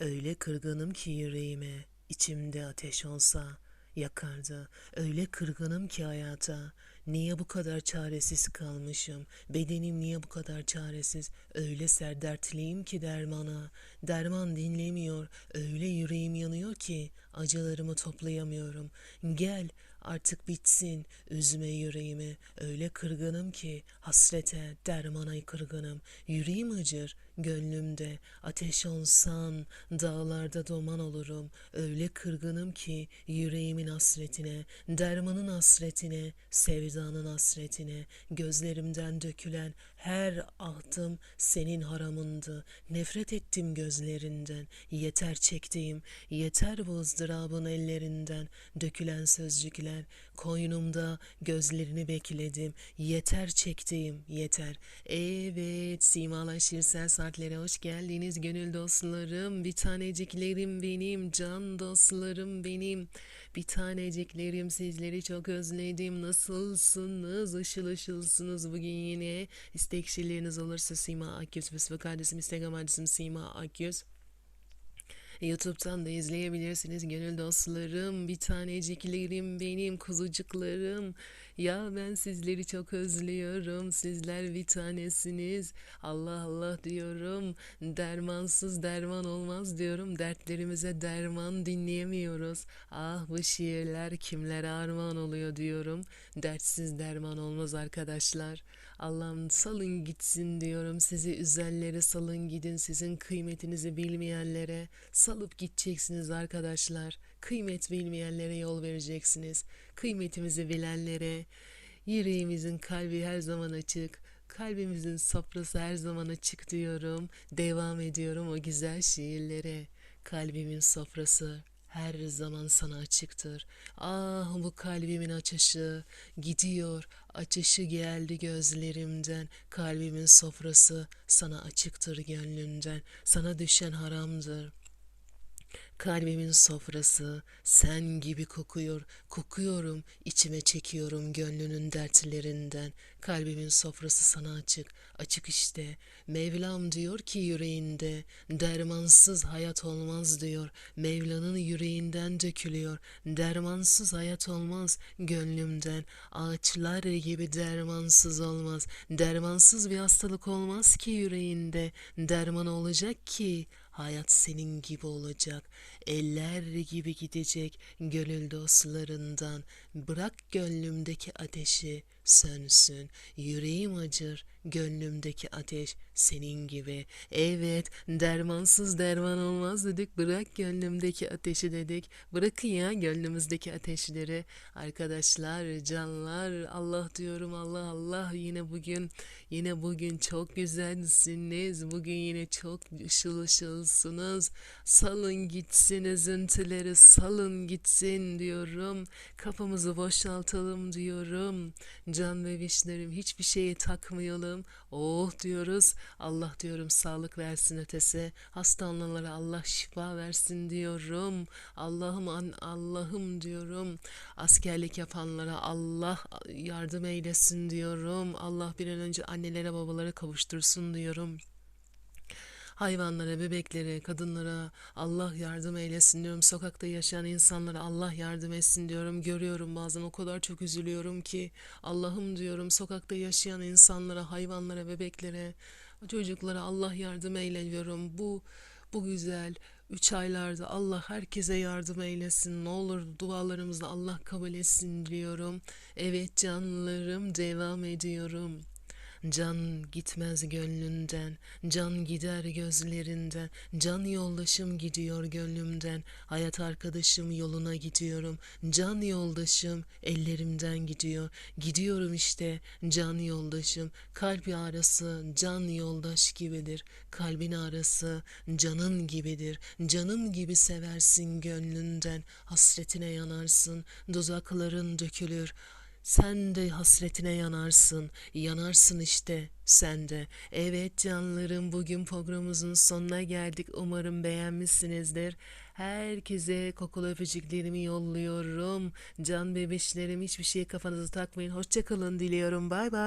Öyle kırgınım ki yüreğime, içimde ateş olsa yakardı. Öyle kırgınım ki hayata. Niye bu kadar çaresiz kalmışım? Bedenim niye bu kadar çaresiz? Öyle serdertliyim ki dermana. Derman dinlemiyor. Öyle yüreğim yanıyor ki acılarımı toplayamıyorum. Gel artık bitsin. Üzme yüreğimi. Öyle kırgınım ki hasrete, dermana kırgınım. Yüreğim acır, gönlümde. Ateş olsan dağlarda duman olurum. Öyle kırgınım ki yüreğimin hasretine, dermanın hasretine, sevdanın hasretine, gözlerimden dökülen her ahtım senin haramındı. Nefret ettim gözlerinden, yeter çektiğim, yeter bu ızdırabın ellerinden, dökülen sözcükler, koynumda gözlerini bekledim, yeter çektiğim, yeter. Evet, Simalar Şiirsel Saatlere hoş geldiniz gönül dostlarım, bir taneciklerim benim, can dostlarım benim, bir taneciklerim sizleri çok özledim, nasılsınız, ışıl ışılsınız bugün yine, istekçileriniz olursa Sima Akyüz, Facebook adresim, Instagram adresim Sima Akyüz. YouTube'dan da izleyebilirsiniz gönül dostlarım, bir taneciklerim benim, kuzucuklarım. Ya ben sizleri çok özlüyorum, sizler bir tanesiniz. Allah Allah diyorum, dermansız derman olmaz diyorum, dertlerimize derman dinleyemiyoruz. Ah bu şiirler kimlere armağan oluyor diyorum, dertsiz derman olmaz arkadaşlar. Allah'ım salın gitsin diyorum, sizi üzenlere salın gidin, sizin kıymetinizi bilmeyenlere. Salıp gideceksiniz arkadaşlar. Kıymet bilmeyenlere yol vereceksiniz. Kıymetimizi bilenlere. Yüreğimizin kalbi her zaman açık. Kalbimizin sofrası her zaman açık diyorum. Devam ediyorum o güzel şiirlere. Kalbimin sofrası her zaman sana açıktır. Ah bu kalbimin açışı gidiyor. Açışı geldi gözlerimden. Kalbimin sofrası sana açıktır gönlünden. Sana düşen haramdır. Kalbimin sofrası sen gibi kokuyor, kokuyorum, içime çekiyorum gönlünün dertlerinden. Kalbimin sofrası sana açık, açık işte. Mevlam diyor ki yüreğinde, dermansız hayat olmaz diyor. Mevla'nın yüreğinden dökülüyor, dermansız hayat olmaz gönlümden. Ağaçlar gibi dermansız olmaz, dermansız bir hastalık olmaz ki yüreğinde. Derman olacak ki Hayat senin gibi olacak, eller gibi gidecek gönül dostlarından. Bırak gönlümdeki ateşi sönsün. Yüreğim acır, gönlümdeki ateş senin gibi. Evet, dermansız derman olmaz dedik. Bırak gönlümdeki ateşi dedik. Bırakın ya gönlümüzdeki ateşleri. Arkadaşlar, canlar, Allah diyorum Allah Allah yine bugün yine bugün çok güzelsiniz. Bugün yine çok ışıl ışılsınız. Salın gitsin üzüntüleri, salın gitsin diyorum. Kafamızı boşaltalım diyorum. Can bebişlerim hiçbir şeye takmayalım. Oh diyoruz. Allah diyorum sağlık versin ötesi. Hastalananlara Allah şifa versin diyorum. Allah'ım an Allah'ım diyorum. Askerlik yapanlara Allah yardım eylesin diyorum. Allah bir an önce annelere babalara kavuştursun diyorum. Hayvanlara, bebeklere, kadınlara Allah yardım eylesin diyorum. Sokakta yaşayan insanlara Allah yardım etsin diyorum. Görüyorum bazen o kadar çok üzülüyorum ki Allah'ım diyorum sokakta yaşayan insanlara, hayvanlara, bebeklere, çocuklara Allah yardım eyle diyorum. Bu bu güzel üç aylarda Allah herkese yardım eylesin. Ne olur dualarımızı Allah kabul etsin diyorum. Evet canlarım devam ediyorum. Can gitmez gönlünden, can gider gözlerinden, can yoldaşım gidiyor gönlümden, hayat arkadaşım yoluna gidiyorum, can yoldaşım ellerimden gidiyor, gidiyorum işte can yoldaşım, kalp arası can yoldaş gibidir, kalbin arası canın gibidir, canım gibi seversin gönlünden, hasretine yanarsın, duzakların dökülür, sen de hasretine yanarsın, yanarsın işte sen de. Evet canlarım bugün programımızın sonuna geldik. Umarım beğenmişsinizdir. Herkese kokulu öpücüklerimi yolluyorum. Can bebişlerim hiçbir şeye kafanızı takmayın. Hoşçakalın diliyorum. Bay bay.